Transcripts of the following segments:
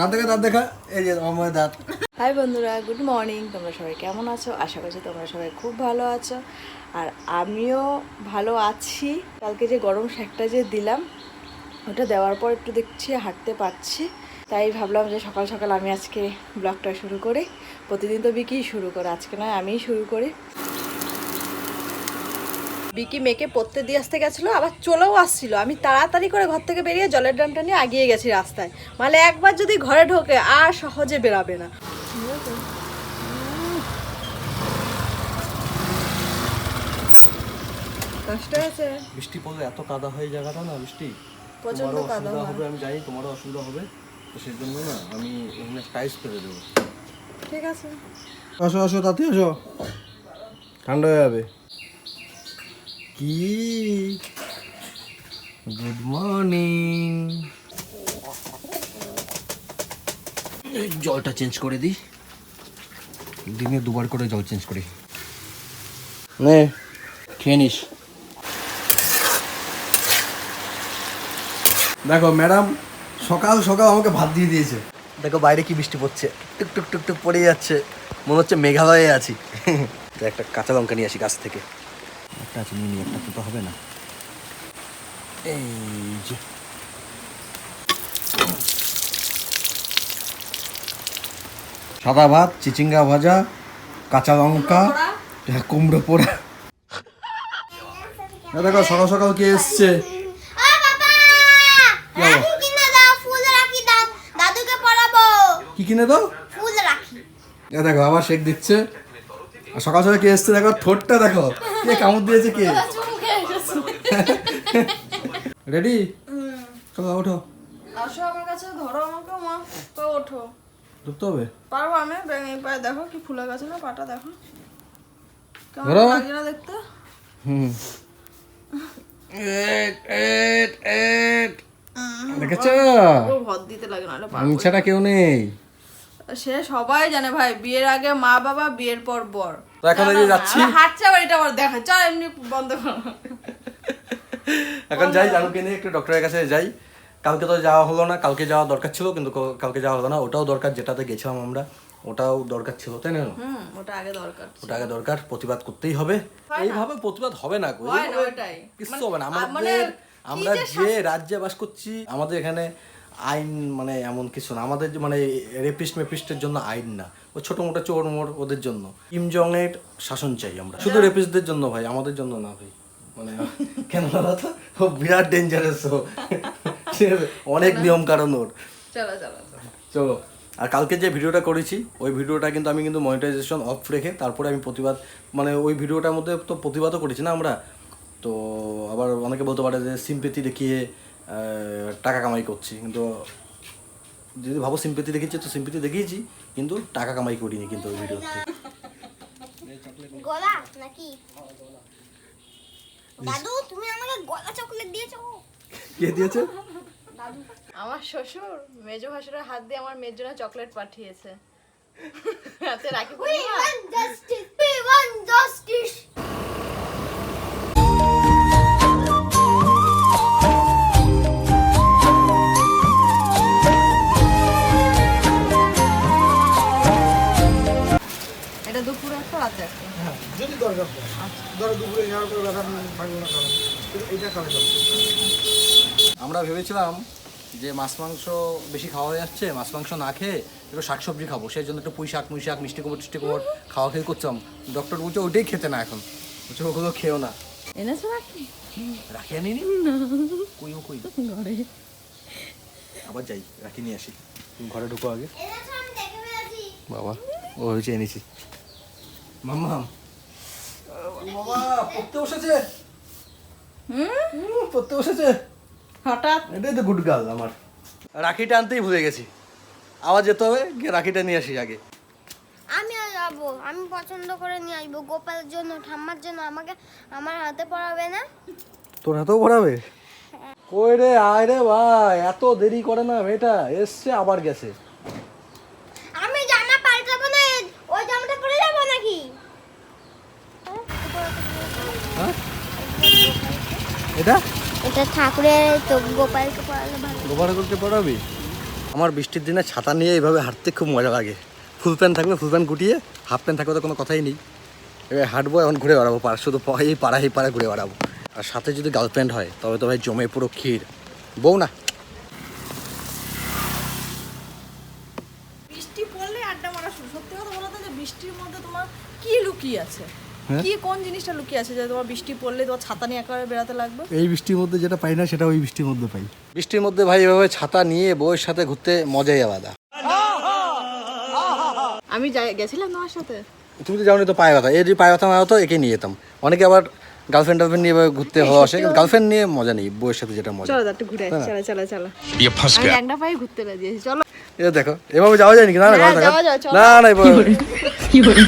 দাঁত দেখা দাঁত দেখা। এই যে আমার দাঁত। হাই বন্ধুরা, গুড মর্নিং। তোমরা সবাই কেমন আছো? আশা করছি তোমরা সবাই খুব ভালো আছো। আর আমিও ভালো আছি। কালকে যে গরম শাকটা যে দিলাম, ওটা দেওয়ার পর একটু দেখছি, হাঁটতে পারছি। তাই ভাবলাম যে সকাল সকাল আমি আজকে ব্লগটা শুরু করি। প্রতিদিন তো বিকি শুরু করে, আজকে নয়, আমিই শুরু করি। বিকি মেয়েকে পড়তে দিয়ে আসতে গেছিল আবার চলেও আসছিল। আমি তাড়াতাড়ি করে ঘর থেকে বেরিয়ে জলের ড্রামটা নিয়ে আগিয়ে গেছি রাস্তায়। মানে একবার যদি ঘরে ঢোকে আর সহজে বেরাবে না। কষ্ট হয়েছে? বৃষ্টি পড়লে এত কাদা হয় জায়গাটা না বৃষ্টি। তোমারও কাদা হবে আমি জানি তোমারও অসুবিধা হবে তো সেই জন্য না আমি এখানে টাইস করে দেবো। ঠিক আছে। আসো আসো তাতে আসো। ঠান্ডা হয়ে যাবে। কি? গুড মর্নিং জলটা চেঞ্জ করে দিই দিনে দুবার করে জল চেঞ্জ করি। নে, খেয়ে নিস। দেখো ম্যাডাম সকাল সকাল আমাকে ভাত দিয়ে দিয়েছে। দেখো, বাইরে কি বৃষ্টি পড়ছে। টুক টুক টুক টুক, পড়ে যাচ্ছে। মনে হচ্ছে মেঘালয়ে আছি। একটা কাঁচা লঙ্কা নিয়ে আসি গাছ থেকে। একটা আছে নিয়ে নিই, একটা তো হবে না। এই যে। সাদা ভাত চিচিঙ্গা ভাজা কাঁচা লঙ্কা কুমড়ো পোড়া। দেখো সকাল সকাল কে এসছে? কি কিনে দাও এ দেখো আবার শেক দিচ্ছে। আর সকাল সকাল কে এসছে? দেখো ঠোঁটটা দেখো। কে কামড় দিয়েছে কে? রেডি চলো ওঠো। আসো আমার কাছে ধরো আমাকে মা। তো ওঠো। ঢুকতে হবে? পারব আমি? ব্যাঙে পায়ে দেখো কি ফুলে গেছে না পাটা দেখো। কেমন ধরো। লাগছে না দেখতে? হুম। এট এট এট দেখেছ? ভর দিতে লাগে নাহলে পারব আমি ছাড়া কেউ নেই। সে সবাই জানে ভাই বিয়ের আগে মা বাবা বিয়ের পর বর। তো এখন এই যে যাচ্ছি। হাঁটছে আবার এটা আবার দেখা। চল এমনি বন্ধ করো। এখন যাই জানুকে নিয়ে একটু ডক্টরের কাছে যাই। কালকে তো যাওয়া হলো না কালকে যাওয়া দরকার ছিল কিন্তু কালকে যাওয়া হলো না। ওটাও দরকার যেটাতে গেছিলাম আমরা ওটাও দরকার ছিল তাই না? হুম ওটা আগে দরকার ওটা আগে দরকার প্রতিবাদ করতেই হবে। এইভাবে প্রতিবাদ হবে না মানে- হবে না। মানে আমাদের আমরা যে যে রাজ্যে বাস করছি আমাদের এখানে আইন মানে এমন কিছু না। আমাদের মানে রেপিস্ট মেপিস্টের জন্য আইন না। ও ছোট মোটো চোর মোর ওদের জন্য। কিম জং এর শাসন চাই আমরা। শুধু রেপিস্টদের জন্য ভাই আমাদের জন্য না ভাই। মানে কেন তো? ও বিরাট ডেঞ্জারাস ও। অনেক নিয়ম কারণ ওর। চলো চলো চলো। আর কালকে যে ভিডিওটা করেছি ওই ভিডিওটা কিন্তু আমি কিন্তু মনিটাইজেশন অফ রেখে তারপরে আমি প্রতিবাদ মানে ওই ভিডিওটার মধ্যে তো প্রতিবাদও করেছি না আমরা? তো আবার অনেকে বলতে পারে যে সিম্পেথি দেখিয়ে টাকা কামাই করছি কিন্তু যদি ভাবো সিম্পেথি দেখিয়েছি তো সিম্পেথি দেখিয়েছি কিন্তু টাকা কামাই করিনি কিন্তু ওই ভিডিওতে গলা নাকি? দাদু তুমি আমাকে গলা চকলেট দিয়েছ। কে দিয়েছে? আমার শ্বশুর মেজো ভাসুরের হাত দিয়ে আমার মেয়ের জন্য চকলেট পাঠিয়েছে। হাতে রাখি। এটা দুপুরে একটা রাতে একটা। যদি দরকার ধরো দুপুরে যাওয়ার পরে ব্যথা থাকবে না কারণ এইটা কারণ আমরা ভেবেছিলাম যে মাছ মাংস বেশি খাওয়া হয়ে যাচ্ছে মাছ মাংস না খেয়ে একটু শাকসবজি খাব। সেই জন্য একটু পুঁই শাক মুই শাক মিষ্টি কুমড় টিষ্টি কুমড় খাওয়া খেয়ে করছিলাম। ডক্টর বলছে ওইটাই খেতে না এখন। বলছে ওগুলো খেও না। এনেছো রাখি? আনি নি। কই ও কই আবার যাই রাখি নিয়ে আসি। ঘরে ঢুকো আগে। বাবা ও হয়েছে এনেছি। মাম্মাম। বাবা পড়তে বসেছে? হুম? পড়তে বসেছে। হঠাৎ? এটাই তো গুড গার্ল আমার। রাখিটা আনতেই ভুলে গেছি। আবার যেতে হবে গিয়ে রাখিটা নিয়ে আসি আগে। আমিও যাব। আমি পছন্দ করে নিয়ে আসব। গোপালের জন্য ঠাম্মার জন্য। আমাকে আমার হাতে পড়াবে না? তোর হাতেও ভরাবে কই রে আয় রে ভাই। এত দেরি করে না মেয়েটা। এসছে আবার গেছে আমি জামা পাল্টাবো না ওই জামাটা পরে যাব নাকি হ্যাঁ এটা? এটা ঠাকুরের তো গোপালকে পড়ালে ভালো গোপাল করতে পড়াবি? আমার বৃষ্টির দিনে ছাতা নিয়ে এইভাবে হাঁটতে খুব মজা লাগে। ফুল প্যান্ট থাকবে ফুল প্যান্ট গুটিয়ে হাফ প্যান্ট থাকবে তো কোনো কথাই নেই। এবার হাঁটবো এখন ঘুরে বেড়াবো পাড়া শুধু এই পাড়া এই পাড়া ঘুরে বেড়াবো। আর সাথে যদি গার্লফ্রেন্ড হয় তবে তো ভাই জমে পুরো ক্ষীর। বউ না? বৃষ্টি পড়লে আড্ডা মারা শুরু। সত্যি কথা বলো তো যে বৃষ্টির মধ্যে তোমার কি লুকিয়ে আছে? হ্যাঁ? কি কোন জিনিসটা লুকিয়ে আছে? যে তোমার বৃষ্টি পড়লে তোমার ছাতা নিয়ে একেবারে বেড়াতে লাগবে? এই বৃষ্টির মধ্যে যেটা পাই না সেটা ওই বৃষ্টির মধ্যে পাই। বৃষ্টির মধ্যে ভাই এভাবে ছাতা নিয়ে বউয়ের সাথে ঘুরতে মজাই আলাদা। আমি গেছিলাম তোমার সাথে? তুমি তো যাওনি তো পায়ে ব্যথা। এই যে পায়ে ব্যথা মারা হতো একে নিয়ে যেতাম। অনেকে আবার গার্লফ্রেন্ড টার্লফ্রেন্ড নিয়ে ঘুরতে হওয়া আসে। গার্লফ্রেন্ড নিয়ে মজা নেই বউয়ের সাথে যেটা মজা। চলো একটু ঘুরে চলো চলো চলো। ইয়ে ফাস গয়া। একটা পায়ে ঘুরতে লাগিয়েছি চলো। এটা দেখো এভাবে যাওয়া যায় নাকি না না যাওয়া যায় না না কি বলি? কি বলি?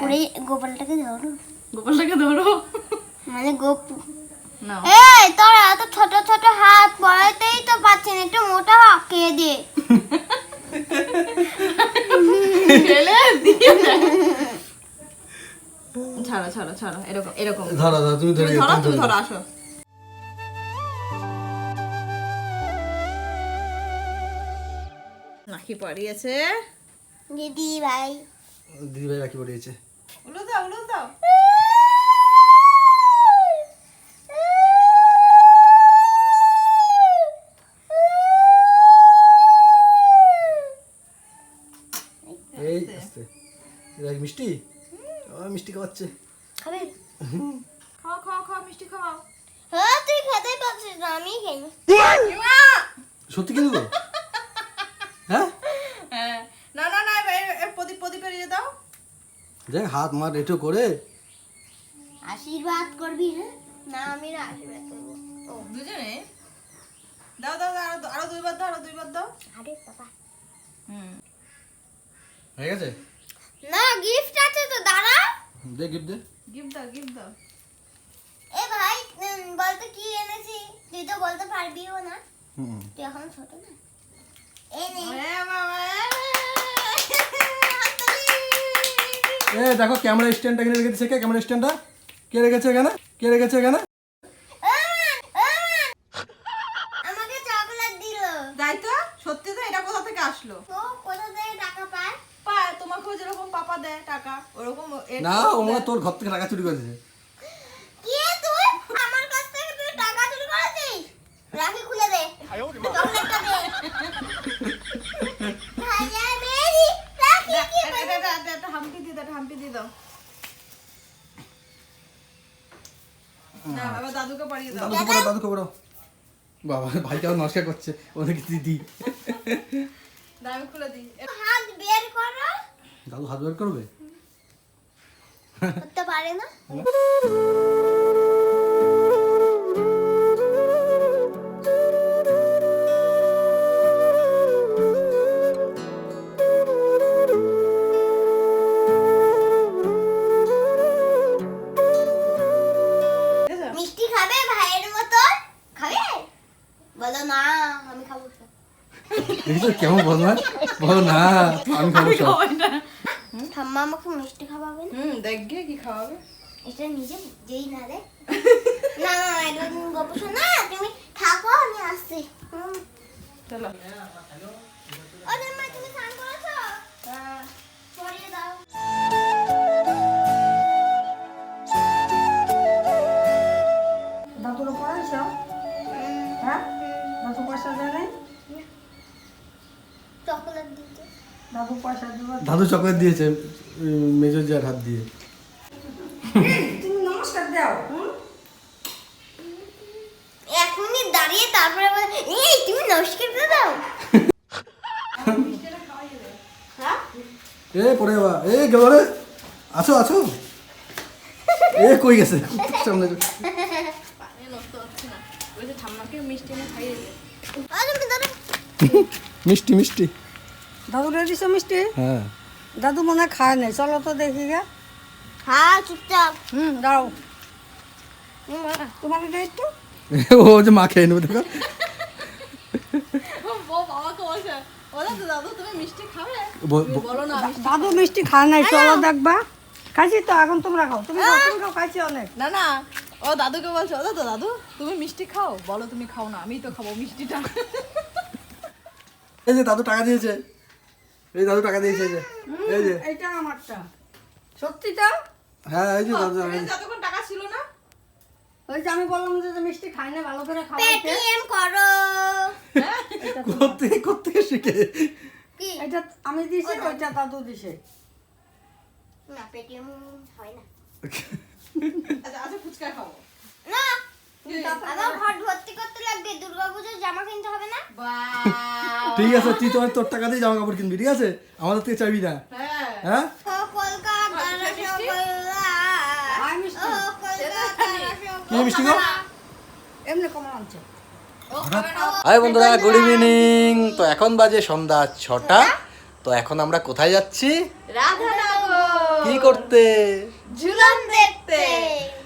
পুরে গোপালটাকে ধরো। গোপালটাকে ধরো। মানে গপু। এই তোরা এত ছোট ছোট হাত পড়াইতেই তো পাচ্ছি না একটু মোটা হাত কে দে? ফেলে দিয়ে দেয়। ছাড়ো ছাড়ো ছাড়ো এরকম এরকম। ধরো ধরো তুমি ধরে ধরো তুমি ধরো। আসো। নাকি পড়িয়েছে? দিদি ভাই। দিদি ভাই রাখি পড়িয়েছে? উলো দাও উলো দাও। এই আস্তে দেখ মিষ্টি? ও মিষ্টি খাওয়াচ্ছে। খাবি খাও খাও খাও মিষ্টি খাও হ্যাঁ তুই খেতেই পারছিস না আমি খাই সত্যি কি হ্যাঁ? হ্যাঁ। না না না প্রদীপ প্রদীপের ইয়ে দাও। দেখ হাত মার এটো করে। আশীর্বাদ করবি হ্যাঁ? না আমি না আশীর্বাদ করব। ও। দুজনে? দাও দাও দাও, আরও আরও দুইবার দাও আরও দুইবার দাও। আরে বাবা। হুম। হয়ে গেছে? না গিফট আছে তো দাঁড়া। দে গিফট দে। গিফট দাও গিফট দাও। এ ভাই বলতো কি এনেছি? তুই তো বলতে পারবিও না। হুম। তুই এখন ছোট না। এই নে। এ বাবা এ দেখো ক্যামেরা স্ট্যান্ডটা কিনে রেখেছে কে? ক্যামেরা স্ট্যান্ডটা কে রেখেছে এখানে? কে রেখেছে এখানে? আমান, আমান। আমাকে চকলেট দিল। তাই তো? সত্যি তো এটা কোথা থেকে আসলো? তো কোথা থেকে টাকা পায়? পায় তোমাকেও যেরকম পাপা দেয় টাকা ওরকম না। তোর ঘর থেকে টাকা চুরি করেছে কে তুই আমার কাছ থেকে তুই টাকা চুরি করেছিস রাখি খুলে দে চকলেটটা দে ভাইয়া মেরি রাখি দেখ, কি এটা- এটা- এটা- এটা- এটা হাম্পি দাও। না বাবা দাদুকে পাঠিয়ে দাও। দাদু খবর দাদু খবর বাবা ভাই কেমন নমস্কার করছে ওদেরকে দিদি দাও, খুলে দিই। হাত বের করো। দাদু হাত বের করবে? করতে পারে না। দেখেছ কেমন বদমাস? না বলো না আমি খাব সব। ঠাম্মা আমাকে মিষ্টি খাওয়াবে না? হুম দেখ গিয়ে কি খাওয়াবে? এটা নিজে যেই না রে। না না এটা গল্প শোনা। তুমি থাকো আমি আসছি। হুম। চলো। দেবো চকলেট দিয়েছে মেজর জিয়ার হাত দিয়ে। তুমি নমস্কার দাও মিনিট দাঁড়িয়ে তারপরে এই তুমি নমস্কার করে দাও। হ্যাঁ এ পড়ে যাবা। এ গেল আছো আছো এ কই গেছে? সামনে মিষ্টি মিষ্টি মিষ্টি। দাদু রেডিস মিষ্টি? হ্যাঁ। দাদু মনে হয় খায় নাই। চলো তো দেখি গে। হ্যাঁ চুপচাপ। হুম দাঁড়াও। তোমার এটা একটু। ও যে মা খেয়ে নেবে দেখো। তো দাদু তুমি মিষ্টি খাবে? ব- ব- বলো না দাদু মিষ্টি খায় নাই চলো দেখবা। খাইছি তো এখন তোমরা খাও। তুমি খাও তুমি খাও খাইছি অনেক। না না ও দাদুকে বলছো ও দাদু দাদু তুমি মিষ্টি খাও? বলো তুমি খাও না আমি তো খাব মিষ্টিটা। এই যে দাদু টাকা দিয়েছে। এই দাদু টাকা দিয়েছে এই যে। এই যে। এইটা আমারটা। সত্যিটা হ্যাঁ এই যে দাদু যতক্ষণ টাকা ছিল না? ওই যে আমি বললাম যে মিষ্টি খাই না ভালো করে খাওয়াইতে। পেটিএম করো। করতে করতে শিখে। কি? এটা আমি দিছি ওইটা দাদু দিছে। না পেটিএম হয় না। আচ্ছা আচ্ছা ফুচকা খাব। না। আবার ঘর ভর্তি করতে লাগবে দুর্গাপুজোর জামা কিনতে হবে না? ঠিক আছে তুই তোমার তোর টাকা দিয়ে জামা কাপড় কিনবি ঠিক আছে? আমাদের থেকে চাইবি না। হ্যাঁ। হ্যাঁ? আর মিষ্টি? কি মিষ্টি গো? এমনি আনছে। হাই বন্ধুরা গুড ইভিনিং তো এখন বাজে সন্ধ্যা ছটা। তো এখন আমরা কোথায় যাচ্ছি? রাধানগর কি করতে? ঝুলন দেখতে।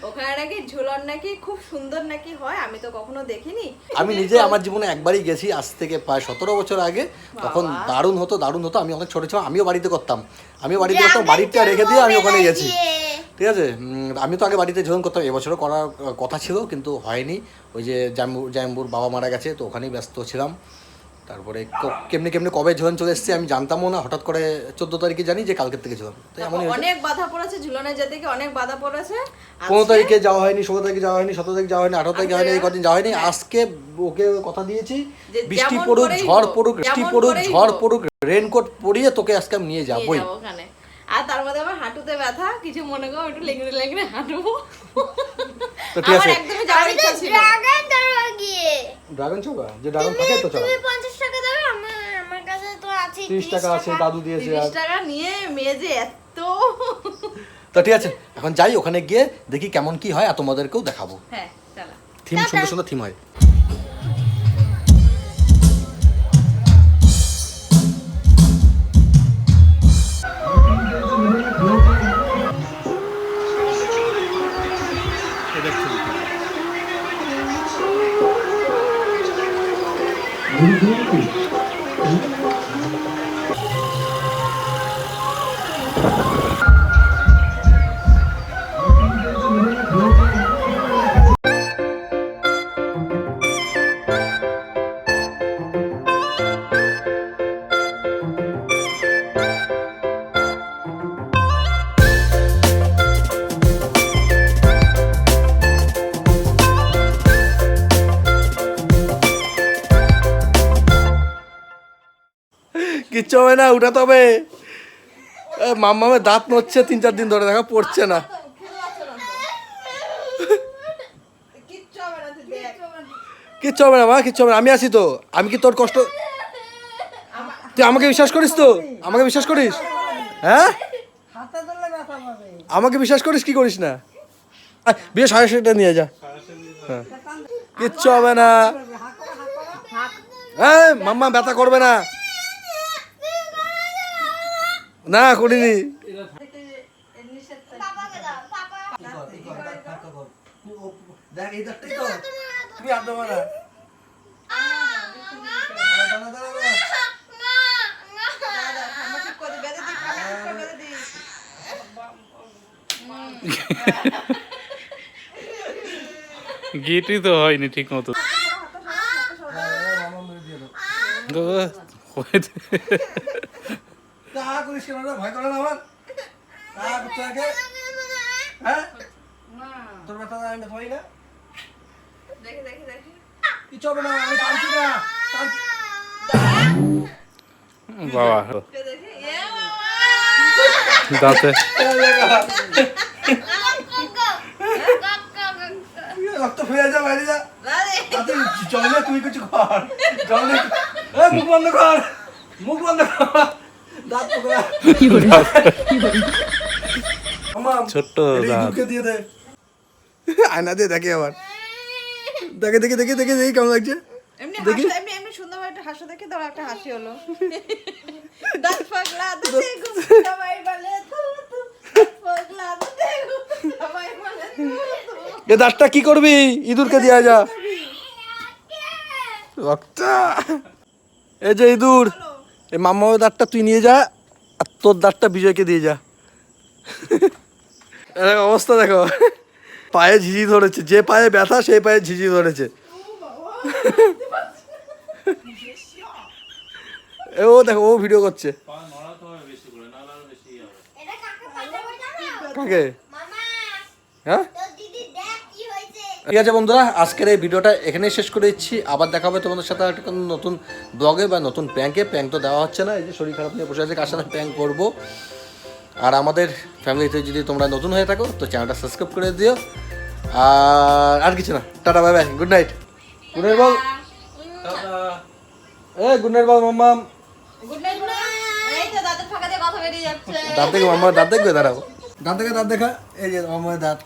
ওখানে নাকি ঝুলন নাকি খুব সুন্দর নাকি হয় আমি তো কখনো দেখিনি। আমি নিজে আমার জীবনে একবারই গেছি আজ থেকে প্রায় সতেরো বছর আগে। তখন দারুণ হতো দারুণ হতো। আমি অনেক ছোট ছিলাম আমিও বাড়িতে করতাম। আমিও বাড়িতে করতাম বাড়িটা রেখে দিয়ে আমি ওখানে গেছি। ঠিক আছে? আমি তো আগে বাড়িতে ঝোলন করতাম এবছরও করার কথা ছিল কিন্তু হয়নি। ওই যে জাম্বু জাম্বুর বাবা মারা গেছে তো ওখানেই ব্যস্ত ছিলাম। তারপরে কেমনি কেমনি কবে ঝুলন চলে এসছে আমি জানতামও না হঠাৎ করে চোদ্দ তারিখে জানি যে কালকের থেকে ঝুলন। অনেক বাধা পড়েছে ঝুলনে যেতে গিয়ে অনেক বাধা পড়েছে। পনেরো তারিখে যাওয়া হয়নি ষোলো তারিখে যাওয়া হয়নি সতেরো তারিখে যাওয়া হয়নি আঠারো তারিখে হয়নি এই কদিন যাওয়া হয়নি আজকে ওকে কথা দিয়েছি বৃষ্টি পড়ুক ঝড় পড়ুক বৃষ্টি পড়ুক ঝড় পড়ুক রেনকোট পরিয়ে তোকে আজকে আমি নিয়ে যাবোই যাবই। যাব ওখানে। আর তার মধ্যে আমার হাঁটুতে ব্যথা কিছু মনে করো একটু লেংড়ে লেংড়ে হাঁটবো তো ঠিক আছে। একদমই যাওয়ার ইচ্ছা ছিল ড্রাগন ধরবো গিয়ে। ড্রাগন চৌকা যে ড্রাগন থাকে তো চলো তুমি পঞ্চাশ টাকা দেবে আমার আমার কাছে তো আছে তিরিশ টাকা আছে দাদু দিয়েছে টাকা নিয়ে মেয়ে যে এত। তো ঠিক আছে এখন যাই ওখানে গিয়ে দেখি কেমন কি হয় আর তোমাদেরকেও দেখাবো। হ্যাঁ চলো। থিম সুন্দর সুন্দর থিম হয়। কিচ্ছু হবে না উঠাতে হবে মাম্মামের দাঁত নড়ছে তিন চার দিন ধরে দেখা পড়ছে না। কিচ্ছু হবে না মা কিচ্ছু হবে না। আমি আছি তো। আমি কি তোর কষ্ট তুই আমাকে বিশ্বাস করিস তো? আমাকে বিশ্বাস করিস? হ্যাঁ? আমাকে বিশ্বাস করিস কি করিস না? বিয়ে সাড়ে সাতটা নিয়ে যা। হ্যাঁ। কিচ্ছু হবে না। হ্যাঁ মাম্মা ব্যথা করবে না। বেঁধে দিই। গেটই তো হয়নি ঠিক মতো তা? করিস কেন রে? ভয় করে না আমার তা করতে হ্যাঁ? তোর ব্যথা আমি ব্যথা পাই না। দেখি, দেখি, দেখি। কিচ্ছু হবে না? আমি টানছি না। বাবা। দেখি, দেখি। এ বাবা! দাঁতে রক্ত ফেলে যা বাইরে যা। দাদি, তাতে জল নিয়ে তুই কিছু কর। জল মুখ বন্ধ কর। মুখ বন্ধ কর। ছোট্ট আয়না দিয়ে দেখে আবার দেখে দেখে দেখে দেখে দেখি কেমন লাগছে। এ কি করবি ইঁদুরকে দিয়ে যা এই যে ইঁদুর এই মামার দাঁতটা তুই নিয়ে যা আর তোর দাঁতটা বিজয়কে দিয়ে যা। এর অবস্থা দেখো। পায়ে ঝিঝি ধরেছে যে পায়ে ব্যথা সেই পায়ে ঝিঝি ধরেছে। এ ও দেখো ও ভিডিও করছে। কাকে পাঠাবো জানো কাকে? মামা হ্যাঁ তোর দিদি দেখ কি হয়েছে ঠিক আছে বন্ধুরা আজকের এই ভিডিওটা এখানেই শেষ করে দিচ্ছি। আবার দেখা হবে তোমাদের সাথে একটা কোনো নতুন ব্লগে বা নতুন প্র্যাঙ্কে প্যাঙ্ক তো দেওয়া হচ্ছে না এই যে শরীর খারাপ নিয়ে বসে আছে কার সাথে প্র্যাঙ্ক করব? আর আমাদের ফ্যামিলিতে যদি তোমরা নতুন হয়ে থাকো তো চ্যানেলটা সাবস্ক্রাইব করে দিও। আর আর কিছু না। Tata bye bye good night good night বল। এ গুড নাইট বল মাম্মাম। গুড নাইট এই তো দাঁতের ফাঁকা দিয়ে কথা বেরিয়ে যাচ্ছে। দাঁত দেখবে মাম্মা দাঁত দেখবে? দাঁড়াও। দাঁত দেখে দাঁত দেখা। এই যে মাম্মার দাঁত।